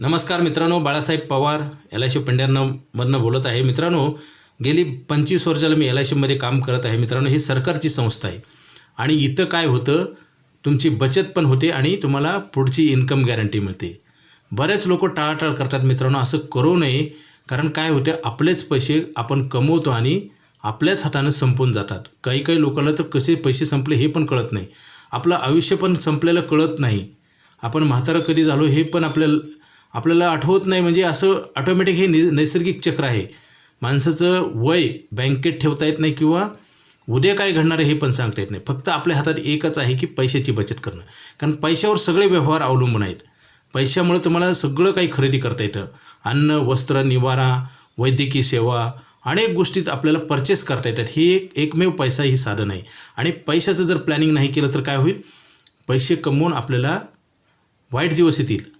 नमस्कार मित्रांनो Balasaheb Pawar L I C पेंढ्यांमधनं बोलत आहे. मित्रांनो गेली पंचवीस वर्षाला मी एल आय सीमध्ये काम करत आहे. मित्रांनो ही सरकारची संस्था आहे. आणि इथं काय होतं तुमची बचत पण होते आणि तुम्हाला पुढची इन्कम गॅरंटी मिळते. बरेच लोक टाळाटाळ करतात मित्रांनो असं करू नये. कारण काय होते आपलेच पैसे आपण कमवतो आणि आपल्याच हातानं संपून जातात. काही काही लोकांना तर कसे पैसे संपले हे पण कळत नाही. आपलं आयुष्य पण संपलेलं कळत नाही. आपण म्हातारं कधी झालो हे पण आपल्याला आपल्याला आठवत नाही म्हणजे असं ऑटोमॅटिक हे नि नैसर्गिक चक्र आहे. माणसाचं वय बँकेत ठेवता येत नाही किंवा उद्या काय घडणार आहे हे पण सांगता येत नाही. फक्त आपल्या हातात एकच आहे की पैशाची बचत करणं. कारण पैशावर सगळे व्यवहार अवलंबून आहेत. पैशामुळे तुम्हाला सगळं काही खरेदी करता येतं. अन्न वस्त्र निवारा वैद्यकीय सेवा अनेक गोष्टीत आपल्याला परचेस करता येतात. ही एक एकमेव पैसा ही साधन आहे. आणि पैशाचं जर प्लॅनिंग नाही केलं तर काय होईल? पैसे कमवून आपल्याला वाईट दिवस येतील.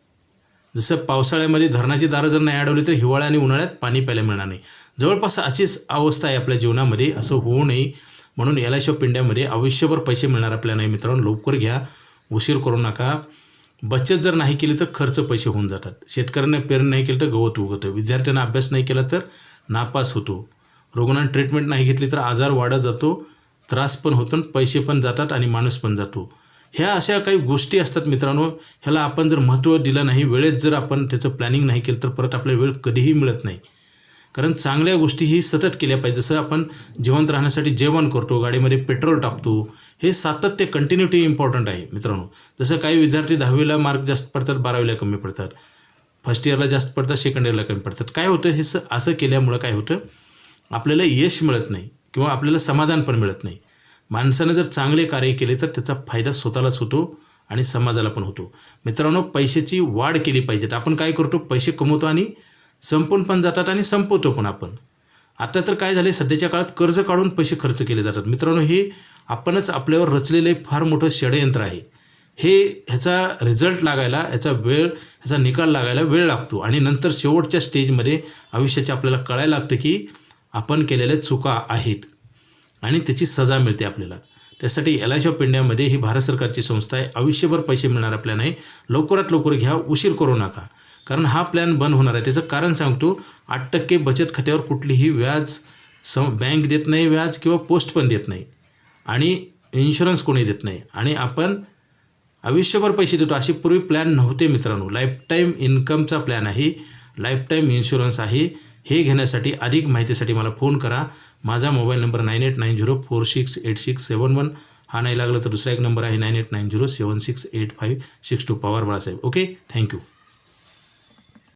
जसं पावसाळ्यामध्ये धरणाची दारं जर नाही अडवली तर हिवाळ्या आणि उन्हाळ्यात पाणी प्यायला मिळणार नाही. जवळपास अशीच अवस्था आहे आपल्या जीवनामध्ये. असं होऊ नये म्हणून एल आय सी ऑफ इंडियामध्ये आयुष्यभर पैसे मिळणार आपल्याला नाही मित्रांनो. लवकर घ्या. उशीर करू नका. बचत जर नाही केली तर खर्च पैसे होऊन जातात. शेतकऱ्यांना पेरणी नाही केलं तर गवत उगवतं. विद्यार्थ्यांना अभ्यास नाही केला तर नापास होतो. रुग्णांना ट्रीटमेंट नाही घेतली तर आजार वाढत जातो. त्रास पण होतो पैसे पण जातात आणि माणूस पण जातो. ह्या अशा काही गोष्टी असतात मित्रांनो ह्याला आपण जर महत्त्व दिलं नाही वेळेत जर आपण त्याचं प्लॅनिंग नाही केलं तर परत आपल्याला वेळ कधीही मिळत नाही. कारण चांगल्या गोष्टी ही सतत केल्या पाहिजे. जसं आपण जिवंत राहण्यासाठी जेवण करतो गाडीमध्ये पेट्रोल टाकतो हे सातत्य कंटिन्युटी इम्पॉर्टंट आहे मित्रांनो. जसं काही विद्यार्थी दहावीला मार्क जास्त पडतात बारावीला कमी पडतात. फर्स्ट इयरला जास्त पडतात सेकंड इयरला कमी पडतात. काय होतं? हे स असं केल्यामुळं काय होतं? आपल्याला यश मिळत नाही किंवा आपल्याला समाधान पण मिळत नाही. माणसानं जर चांगले कार्य केले तर त्याचा फायदा स्वतःलाच होतो आणि समाजाला पण होतो. मित्रांनो पैशाची वाढ केली पाहिजेत. आपण काय करतो? पैसे कमवतो आणि संपून पण जातात आणि संपवतो पण आपण. आता तर काय झाले सध्याच्या काळात कर्ज काढून पैसे खर्च केले जातात. मित्रांनो हे आपणच आपल्यावर रचलेलं फार मोठं षडयंत्र आहे. हे ह्याचा रिझल्ट लागायला ह्याचा वेळ ह्याचा निकाल लागायला वेळ लागतो. आणि नंतर शेवटच्या स्टेजमध्ये आयुष्याच्या आपल्याला कळायला लागतं की आपण केलेल्या चुका आहेत. आणि त्याची सजा मिळते आपल्याला. त्यासाठी एल आय ऑफ इंडियामध्ये ही भारत सरकारची संस्था आहे. आयुष्यभर पैसे मिळणार आपल्याला नाही. लवकरात लवकर घ्या. उशीर करू नका. कारण हा प्लॅन बंद होणार आहे. त्याचं कारण सांगतो आठ टक्के बचत खात्यावर कुठलीही व्याज स बँक देत नाही व्याज किंवा पोस्ट पण देत नाही. आणि इन्शुरन्स कोणी देत नाही. आणि आपण आयुष्यभर पैसे देतो. असे पूर्वी प्लॅन नव्हते मित्रांनो. लाईफटाईम इन्कमचा प्लॅन आहे. लाईफटाईम इन्शुरन्स आहे. हे घेण्यासाठी अधिक माहितीसाठी मला फोन करा. माझा mobile number nine eight nine zero four six eight six seven one. हा नाही लागला तर दुसरा एक नंबर आहे nine eight nine zero seven six eight five six two Pawar Balasaheb. Okay? Thank you.